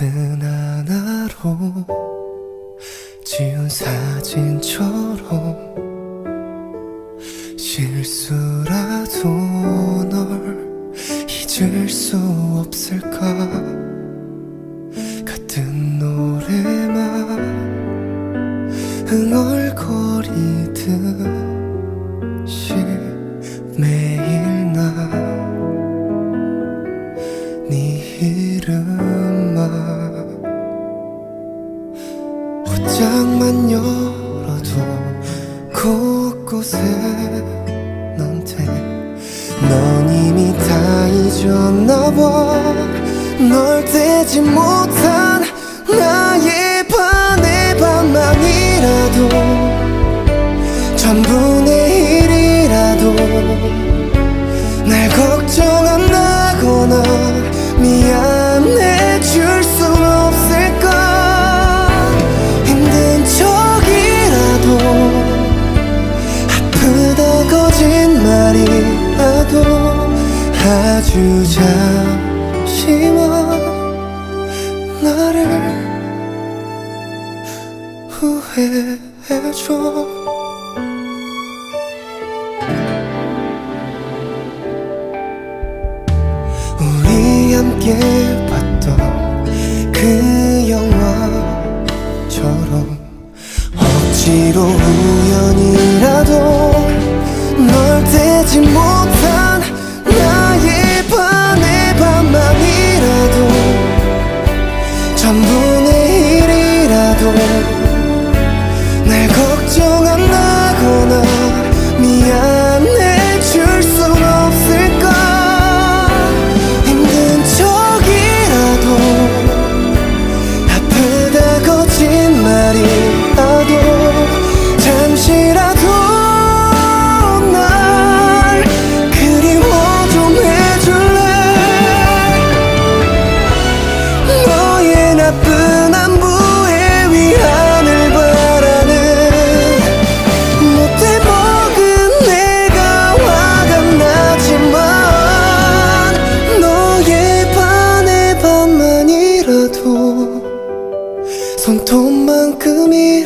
버튼 하나로 지운 사진처럼 실수라도 널 잊을 수 없을까? 같은 노래만 흥얼거리듯 장만 열어도 곳곳에 넌데 넌 이미 다 잊었나봐 널 떼지 못한 나의 반의 반만이라도 전부 내일이라도 날 걱정한다거나 미안 아주 잠시만 나를 후회해줘. 우리 함께 봤던 그 영화처럼 억지로 우연이라도 널 떼지 못한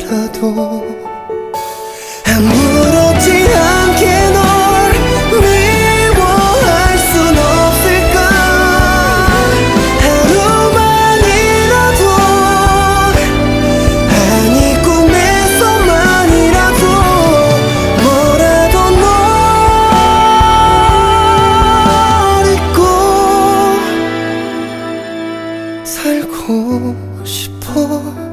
손톱만큼이라도 아무렇지 않게 널 미워할 순 없을까? 하루만이라도 아니 꿈에서만이라도 뭐라도 널 잊고 살고 싶어